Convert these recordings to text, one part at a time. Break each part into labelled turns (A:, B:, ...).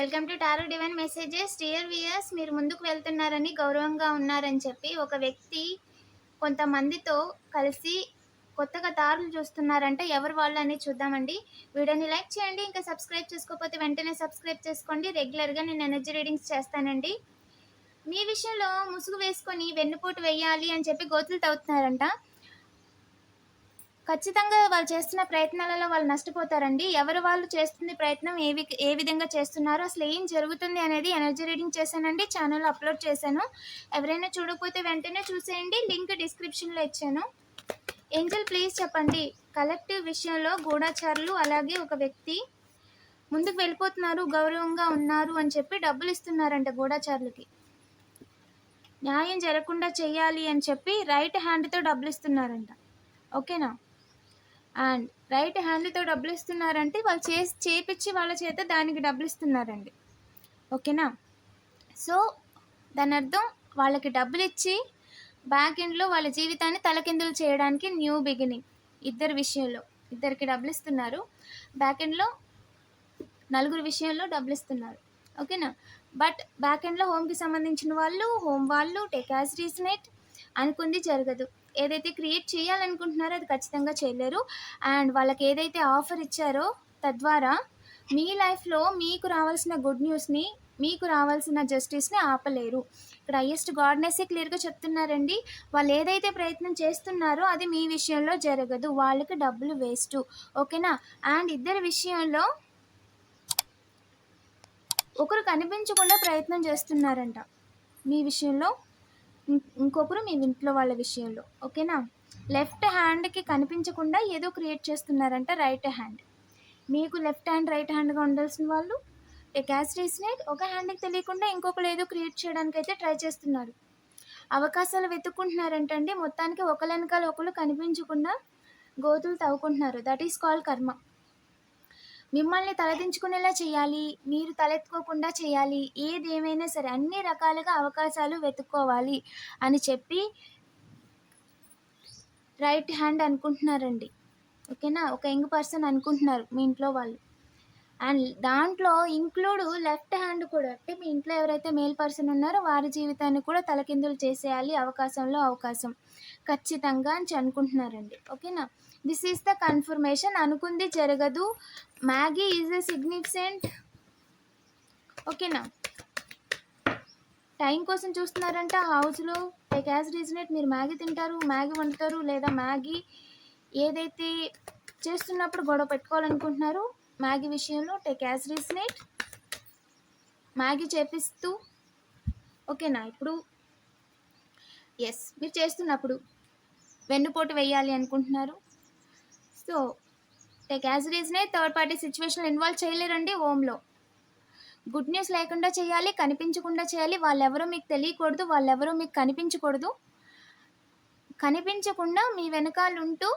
A: Welcome to tarot divine messages. Dear viewers మీరు ముందుకు వెళ్తున్నారని గౌరవంగా ఉన్నారని చెప్పి ఒక వ్యక్తి కొంతమందితో కలిసి కొత్తగా దారులు చూస్తున్నారంటే ఎవరు వాళ్ళు అనేది చూద్దామండి. వీడియోని లైక్ చేయండి ఇంకా సబ్స్క్రైబ్ చేసుకోకపోతే వెంటనే సబ్స్క్రైబ్ చేసుకోండి. రెగ్యులర్గా నేను ఎనర్జీ రీడింగ్స్ చేస్తానండి. మీ విషయంలో ముసుగు వేసుకొని వెన్నుపోటు వేయాలి అని చెప్పి గోతులు తవ్వుతున్నారంట. ఖచ్చితంగా వాళ్ళు చేస్తున్న ప్రయత్నాలలో వాళ్ళు నష్టపోతారండి. ఎవరు వాళ్ళు చేస్తుంది ప్రయత్నం ఏ వి ఏ విధంగా చేస్తున్నారు అసలు ఏం జరుగుతుంది అనేది ఎనర్జీ రీడింగ్ చేశానండి ఛానల్ అప్లోడ్ చేశాను. ఎవరైనా చూడకపోతే వెంటనే చూసేయండి లింక్ డిస్క్రిప్షన్లో ఇచ్చాను. ఏంజల్ ప్లీజ్ చెప్పండి. కలెక్టివ్ విషయంలో గూఢాచారులు అలాగే ఒక వ్యక్తి ముందుకు వెళ్ళిపోతున్నారు గౌరవంగా ఉన్నారు అని చెప్పి డబ్బులు ఇస్తున్నారంట గూఢాచారులకి. న్యాయం జరగకుండా చేయాలి అని చెప్పి రైట్ హ్యాండ్తో డబ్బులు ఇస్తున్నారంట. ఓకేనా? అండ్ రైట్ హ్యాండ్తో డబ్బులు ఇస్తున్నారంటే వాళ్ళు చేసి చేపించి వాళ్ళ చేత దానికి డబ్బులు ఇస్తున్నారండి ఓకేనా? సో దాని అర్థం వాళ్ళకి డబ్బులు ఇచ్చి బ్యాక్ ఎండ్లో వాళ్ళ జీవితాన్ని తలకిందులు చేయడానికి న్యూ బిగినింగ్ ఇద్దరు విషయంలో. ఇద్దరికి డబ్బులు ఇస్తున్నారు బ్యాక్ ఎండ్లో నలుగురు విషయంలో డబ్బులు ఇస్తున్నారు ఓకేనా? బట్ బ్యాక్ ఎండ్లో హోమ్కి సంబంధించిన వాళ్ళు హోమ్ వాళ్ళు టెక్ యాజ్ రీజనేట్ అనుకుంది జరగదు. ఏదైతే క్రియేట్ చేయాలనుకుంటున్నారో అది ఖచ్చితంగా చేయలేరు. అండ్ వాళ్ళకి ఏదైతే ఆఫర్ ఇచ్చారో తద్వారా మీ లైఫ్లో మీకు రావాల్సిన గుడ్ న్యూస్ని మీకు రావాల్సిన జస్టిస్ని ఆపలేరు. ఇక్కడ హయ్యెస్ట్ గాడ్నెస్సే క్లియర్గా చెప్తున్నారండి. వాళ్ళు ఏదైతే ప్రయత్నం చేస్తున్నారో అది మీ విషయంలో జరగదు. వాళ్ళకి డబ్బులు వేస్ట్. ఓకేనా? అండ్ ఇద్దరి విషయంలో ఒకరు కనిపించకుండా ప్రయత్నం చేస్తున్నారంట. మీ విషయంలో ఇంకొకరు మీ ఇంట్లో వాళ్ళ విషయంలో ఓకేనా? లెఫ్ట్ హ్యాండ్కి కనిపించకుండా ఏదో క్రియేట్ చేస్తున్నారంట రైట్ హ్యాండ్. మీకు లెఫ్ట్ హ్యాండ్ రైట్ హ్యాండ్గా ఉండాల్సిన వాళ్ళు క్యాస్ట్ రీసనేట్ ఒక హ్యాండ్కి తెలియకుండా ఇంకొకరు ఏదో క్రియేట్ చేయడానికి అయితే ట్రై చేస్తున్నారు. అవకాశాలు వెతుక్కుంటున్నారంటండి మొత్తానికి ఒకరు వెనకాల ఒకరు కనిపించకుండా గోతులు తవ్వుకుంటున్నారు. దట్ ఈస్ కాల్ కర్మ. మిమ్మల్ని తలదించుకునేలా చేయాలి మీరు తలెత్తుకోకుండా చేయాలి ఏది ఏమైనా సరే అన్ని రకాలుగా అవకాశాలు వెతుక్కోవాలి అని చెప్పి రైట్ హ్యాండ్ అనుకుంటున్నారండి. ఓకేనా? ఒక యంగ్ పర్సన్ అనుకుంటున్నారు మీ ఇంట్లో వాళ్ళు. అండ్ దాంట్లో ఇంక్లూడ్ లెఫ్ట్ హ్యాండ్ కూడా అంటే మీ ఇంట్లో ఎవరైతే మేల్ పర్సన్ ఉన్నారో వారి జీవితాన్ని కూడా తలకిందులు చేసేయాలి అవకాశంలో అవకాశం. ఖచ్చితంగా అని అనుకుంటున్నారండి. ఓకేనా? దిస్ ఈస్ ద కన్ఫర్మేషన్ అనుకుంది జరగదు. మ్యాగీ ఈజ్ ఎ సిగ్నిఫికెంట్ ఓకేనా టైం కోసం చూస్తున్నారంట హౌస్లో లైక్ యాజ్ రీజనేట్ మీరు మ్యాగీ తింటారు మ్యాగీ వండుతారు లేదా మ్యాగీ ఏదైతే చేస్తున్నప్పుడు గొడవ పెట్టుకోవాలనుకుంటున్నారు మ్యాగీ విషయంలో టేక్ యాజ్ రీజనేట్ మ్యాగీ చేపిస్తూ. ఓకేనా ఇప్పుడు ఎస్ మీరు చేస్తున్నప్పుడు వెన్నుపోటు వేయాలి అనుకుంటున్నారు. So take as reason third party situation involve చేయలేరండి హోమ్లో గుడ్ న్యూస్ లేకుండా చేయాలి కనిపించకుండా చేయాలి వాళ్ళెవరో మీకు తెలియకూడదు వాళ్ళెవరో మీకు కనిపించకూడదు. కనిపించకుండా మీ వెనకాల ఉంటూ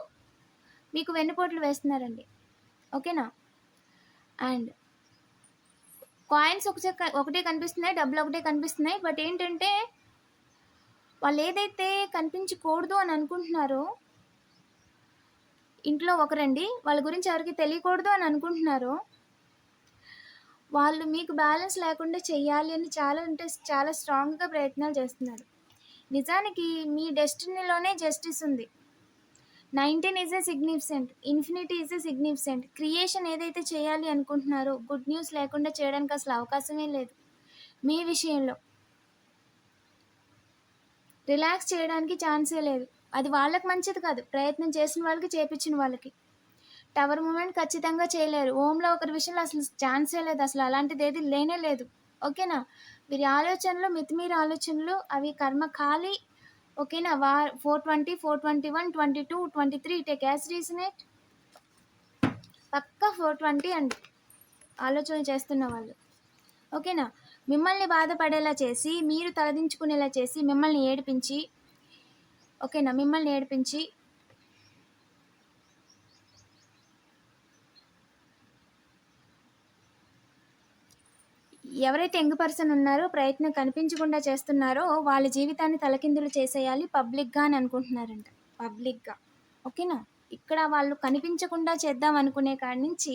A: మీకు వెన్నుపోట్లు వేస్తున్నారండి. ఓకేనా? అండ్ కాయిన్స్ ఒకటే ఒకటే కనిపిస్తున్నాయి డబ్బులు ఒకటే కనిపిస్తున్నాయి బట్ ఏంటంటే వాళ్ళు ఏదైతే కనిపించకూడదు అని అనుకుంటున్నారో ఇంట్లో ఒకరండి. వాళ్ళ గురించి ఎవరికి తెలియకూడదు అని అనుకుంటున్నారు. వాళ్ళు మీకు బ్యాలెన్స్ లేకుండా చేయాలి అని చాలా అంటే చాలా స్ట్రాంగ్గా ప్రయత్నాలు చేస్తున్నారు. నిజానికి మీ డెస్టినీలోనే జస్టిస్ ఉంది. Nineteen is a significant infinity is a significant creation ఏదైతే చేయాలి అనుకుంటున్నారో గుడ్ న్యూస్ లేకుండా చేయడానికి అసలు అవకాశమే లేదు. మీ విషయంలో. రిలాక్స్ చేయడానికి ఛాన్సే లేదు. అది వాళ్ళకి మంచిది కాదు. ప్రయత్నం చేసిన వాళ్ళకి చేపించిన వాళ్ళకి. టవర్ మూమెంట్ ఖచ్చితంగా చేయలేరు. ఓంలో ఒకరి విషయంలో అసలు ఛాన్సే లేదు. అసలు అలాంటిది ఏది లేనే లేదు. ఓకేనా? వీరి ఆలోచనలు మితిమీరి ఆలోచనలు అవి కర్మ ఖాళీ. ఓకేనా? వా four twenty four twenty one twenty two twenty three take as resonate. పక్కా ఫోర్ ట్వంటీ అండి. ఆలోచన చేస్తున్న వాళ్ళు. ఓకేనా? మిమ్మల్ని బాధపడేలా చేసి మీరు తలదించుకునేలా చేసి మిమ్మల్ని ఏడిపించి ఓకేనా మిమ్మల్ని ఏడిపించి. ఎవరైతే యంగ్ పర్సన్ ఉన్నారో ప్రయత్నం కనిపించకుండా చేస్తున్నారో వాళ్ళ జీవితాన్ని తలకిందులు చేసేయాలి పబ్లిక్గా అని అనుకుంటున్నారంట. పబ్లిక్గా. ఓకేనా ఇక్కడ వాళ్ళు కనిపించకుండా చేద్దాం అనుకునే కాడి నుంచి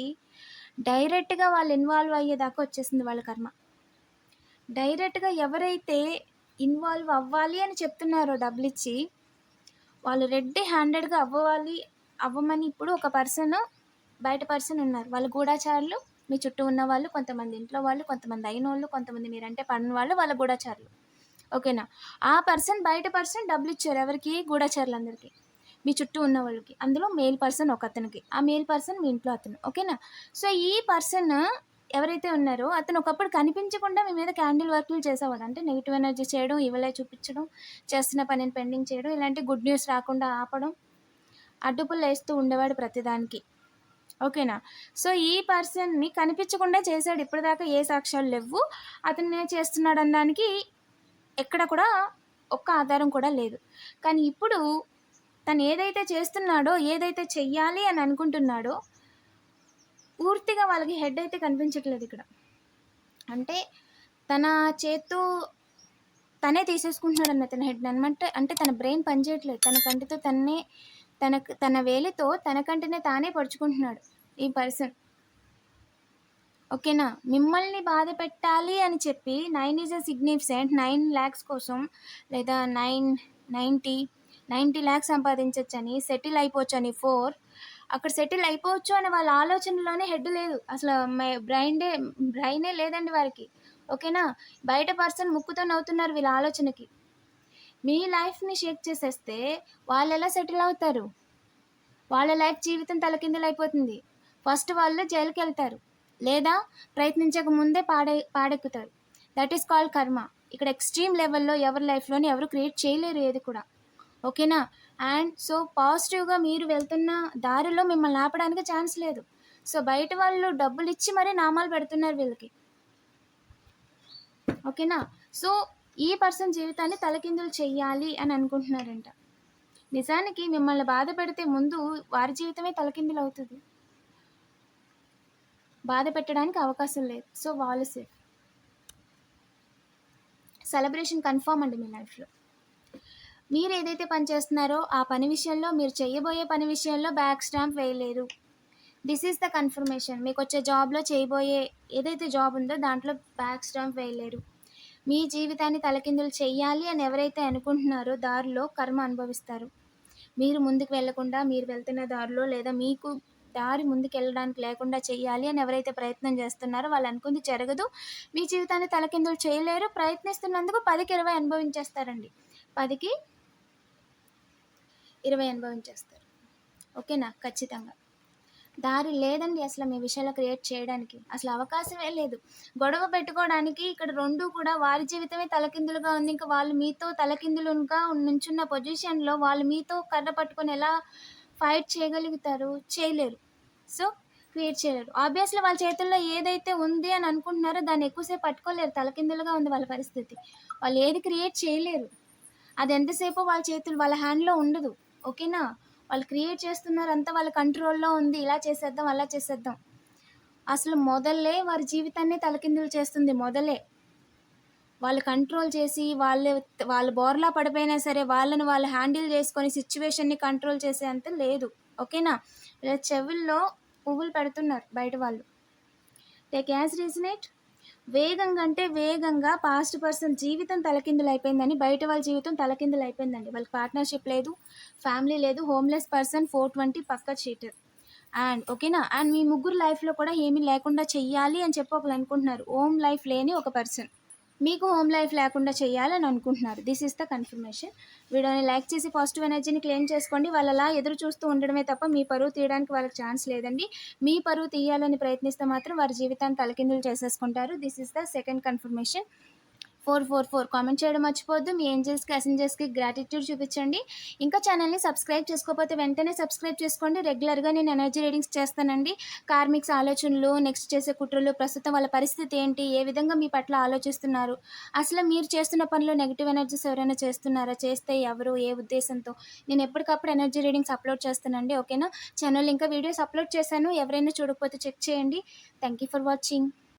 A: డైరెక్ట్‌గా వాళ్ళు ఇన్వాల్వ్ అయ్యేదాకా వచ్చేసింది వాళ్ళ కర్మ. డైరెక్ట్‌గా ఎవరైతే ఇన్వాల్వ్ అవ్వాలి అని చెప్తున్నారో డబ్బులిచ్చి, వాళ్ళు రెడ్డి హ్యాండెడ్‌గా అవ్వాలి అవ్వమని ఇప్పుడు ఒక పర్సన్ బయట పర్సన్ ఉన్నారు. వాళ్ళు గూఢాచారులు మీ చుట్టూ ఉన్న వాళ్ళు కొంతమంది ఇంట్లో వాళ్ళు, కొంతమంది అయిన వాళ్ళు కొంతమంది మీరంటే పడిన వాళ్ళు వాళ్ళ గూఢాచారులు ఓకేనా? ఆ పర్సన్ బయట పర్సన్ డబ్బులు ఇచ్చారు ఎవరికి? గూఢచారులందరికీ. మీ చుట్టూ ఉన్న వాళ్ళకి. అందులో మేల్ పర్సన్ ఒక అతనికి ఆ మేల్ పర్సన్ మీ ఇంట్లో అతను. ఓకేనా? సో, ఈ పర్సన్ ఎవరైతే ఉన్నారో అతను ఒకప్పుడు కనిపించకుండా మీ మీద క్యాండిల్ వర్క్లు చేసేవాడు. అంటే నెగిటివ్ ఎనర్జీ చేయడం, ఇవ్వలే చూపించడం, చేస్తున్న పనిని పెండింగ్ చేయడం, ఇలాంటి గుడ్ న్యూస్ రాకుండా ఆపడం, అడ్డుపుల్లేస్తూ ఉండేవాడు ప్రతిదానికి. ఓకేనా? సో, ఈ పర్సన్‌ని కనిపించకుండా చేశాడు. ఇప్పటిదాకా ఏ సాక్ష్యాలు లెవ్వు. అతనే చేస్తున్నాడనడానికి ఎక్కడ కూడా ఒక్క ఆధారం కూడా లేదు. కానీ ఇప్పుడు తను ఏదైతే చేస్తున్నాడో, ఏదైతే చెయ్యాలి అని అనుకుంటున్నాడో, పూర్తిగా వాళ్ళకి హెడ్ అయితే కనిపించట్లేదు ఇక్కడ. అంటే తన చేత్తో తనే తీసేసుకుంటున్నాడన్న తన హెడ్ అనమాట అంటే తన బ్రెయిన్ పనిచేయట్లేదు. తన కంటితో తన్నే తన తన వేలితో తన కంటినే తానే పడుచుకుంటున్నాడు ఈ పర్సన్. ఓకేనా? మిమ్మల్ని బాధ పెట్టాలి అని చెప్పి nine is a significant nine lakhs కోసం లేదా నైన్ నైంటీ నైంటీ ల్యాక్స్ సంపాదించవచ్చని సెటిల్ అయిపోవచ్చని ఫోర్ అక్కడ సెటిల్ అయిపోవచ్చు అనే వాళ్ళ ఆలోచనలోనే హెడ్ లేదు. అసలు మే బ్రైన్‌డే బ్రైనే లేదండి వారికి. ఓకేనా? బయట పర్సన్ ముక్కుతో నవ్వుతున్నారు వీళ్ళ ఆలోచనకి. మీ లైఫ్‌ని షేక్ చేసేస్తే వాళ్ళు ఎలా సెటిల్ అవుతారు? వాళ్ళ లైఫ్ జీవితం తలకిందులైపోతుంది. ఫస్ట్ వాళ్ళు జైలుకెళ్తారు. లేదా ప్రయత్నించక ముందే పాడే పాడెక్కుతారు. దట్ ఈస్ కాల్ కర్మ. ఇక్కడ ఎక్స్‌ట్రీమ్ లెవెల్‌లో ఎవరి లైఫ్‌లోని ఎవరు క్రియేట్ చేయలేరు ఏది కూడా. ఓకేనా? అండ్ సో, పాజిటివ్‌గా మీరు వెళ్తున్న దారిలో మిమ్మల్ని ఆపడానికి ఛాన్స్ లేదు. సో, బయట వాళ్ళు డబ్బులు ఇచ్చి మరీ నామాలు పెడుతున్నారు వీళ్ళకి. ఓకేనా? సో, ఈ పర్సన్ జీవితాన్ని తలకిందులు చెయ్యాలి అని అనుకుంటున్నారంట. నిజానికి మిమ్మల్ని బాధ పెడితే ముందు వారి జీవితమే తలకిందులు అవుతుంది బాధ పెట్టడానికి అవకాశం లేదు. సో, వాళ్ళు సేఫ్. సెలబ్రేషన్ కన్ఫర్మ్ అండి మీ లైఫ్‌లో. మీరు ఏదైతే పని చేస్తున్నారో ఆ పని విషయంలో మీరు చేయబోయే పని విషయంలో back stamp వేయలేరు. This is the confirmation. మీకు వచ్చే జాబ్‌లో చేయబోయే ఏదైతే జాబ్ ఉందో దాంట్లో బ్యాక్ స్టాంప్ వేయలేరు. మీ జీవితాన్ని తలకిందులు చేయాలి అని ఎవరైతే అనుకుంటున్నారో దారిలో కర్మ అనుభవిస్తారు. మీరు ముందుకు వెళ్ళకుండా మీరు వెళ్తున్న దారిలో లేదా మీకు దారి ముందుకెళ్ళడానికి లేకుండా చేయాలి అని ఎవరైతే ప్రయత్నం చేస్తున్నారో వాళ్ళు అనుకుంది జరగదు. మీ జీవితాన్ని తలకిందులు చేయలేరు. ప్రయత్నిస్తున్నందుకు 10కి 20 అనుభవించేస్తారండి. 10కి 20 అనుభవించేస్తారు. ఓకేనా? ఖచ్చితంగా. దారి లేదండి అసల మీ విషయాలు క్రియేట్ చేయడానికి. అసలు అవకాశమే లేదు. గొడవ పెట్టుకోవడానికి ఇక్కడ రెండు కూడా వారి జీవితమే తలకిందులుగా ఉంది. ఇంకా వాళ్ళు మీతో తలకిందులుగా నుంచున్న పొజిషన్‌లో వాళ్ళు మీతో కర్ర పట్టుకొని ఎలా ఫైట్ చేయగలుగుతారు? చేయలేరు. సో, క్రియేట్ చేయలేరు. ఆబ్వియస్‌లీ వాళ్ళ చేతుల్లో ఏదైతే ఉంది అని అనుకుంటున్నారో దాన్ని ఎక్కువసేపు పట్టుకోలేరు. తలకిందులుగా ఉంది వాళ్ళ పరిస్థితి. వాళ్ళు ఏది క్రియేట్ చేయలేరు. అది ఎంతసేపు వాళ్ళ చేతులు వాళ్ళ హ్యాండ్‌లో ఉండదు. ఓకేనా? వాళ్ళు క్రియేట్ చేస్తున్నారు అంతా వాళ్ళ కంట్రోల్‌లో ఉంది. ఇలా చేసేద్దాం, అలా చేసేద్దాం. అసలు మొదలే వారి జీవితాన్నే తలకిందులు చేస్తుంది మొదలే. వాళ్ళు కంట్రోల్ చేసి వాళ్ళు వాళ్ళు బోర్లా పడిపోయినా సరే వాళ్ళని వాళ్ళు హ్యాండిల్ చేసుకొని సిచ్యువేషన్ని కంట్రోల్ చేసేంత లేదు. ఓకేనా? ఇలా చెవుల్లో పువ్వులు పెడుతున్నారు బయట వాళ్ళు. టేక్ యాజ్ రీజనేట్ వేగంగా అంటే వేగంగా పాస్ట్ పర్సన్ జీవితం తలకిందులు అయిపోయిందని బయట వాళ్ళ జీవితం తలకిందులు అయిపోయిందండి వాళ్ళకి పార్ట్నర్‌షిప్ లేదు. ఫ్యామిలీ లేదు. హోమ్‌లెస్ పర్సన్ ఫోర్ ట్వంటీ పక్క చీటర్. అండ్ ఓకేనా? అండ్ మీ ముగ్గురు లైఫ్‌లో కూడా ఏమీ లేకుండా చెయ్యాలి అని చెప్పి ఒకరు అనుకుంటున్నారు. హోమ్ లైఫ్ లేని ఒక పర్సన్. మీకు హోమ్ లైఫ్ లేకుండా చేయాలని అనుకుంటున్నారు. This is the confirmation. వీడియోని లైక్ చేసి పాజిటివ్ ఎనర్జీని క్లెయిమ్ చేసుకోండి. వాళ్ళలా ఎదురు చూస్తూ ఉండడమే తప్ప మీ పరువు తీయడానికి వాళ్ళకి ఛాన్స్ లేదండి. మీ పరువు తీయాలని ప్రయత్నిస్తే మాత్రం వారి జీవితాన్ని తలకిందులు చేసేసుకుంటారు. This is the second confirmation. 444 comment చేయడం మర్చిపోద్దు మీ ఏంజెల్స్‌కి, అసెంజర్స్‌కి గ్రాటిట్యూడ్ చూపించండి. ఇంకా ఛానల్‌ని సబ్స్క్రైబ్ చేసుకోకపోతే వెంటనే సబ్స్క్రైబ్ చేసుకోండి. రెగ్యులర్‌గా నేను ఎనర్జీ రీడింగ్స్ చేస్తానండి. కార్మిక్స్ ఆలోచనలు, నెక్స్ట్ చేసే కుట్రలు, ప్రస్తుతం వాళ్ళ పరిస్థితి ఏంటి? ఏ విధంగా మీ పట్ల ఆలోచిస్తున్నారు? అసలు మీరు చేస్తున్న పనిలో నెగిటివ్ ఎనర్జీస్ ఎవరైనా చేస్తున్నారా? చేస్తే ఎవరు? ఏ ఉద్దేశంతో? నేను ఎప్పటికప్పుడు ఎనర్జీ రీడింగ్స్ అప్లోడ్ చేస్తానండి. ఓకేనా? ఛానల్ ఇంకా వీడియోస్ అప్లోడ్ చేశాను. ఎవరైనా చూడకపోతే చెక్ చేయండి. Thank you for watching.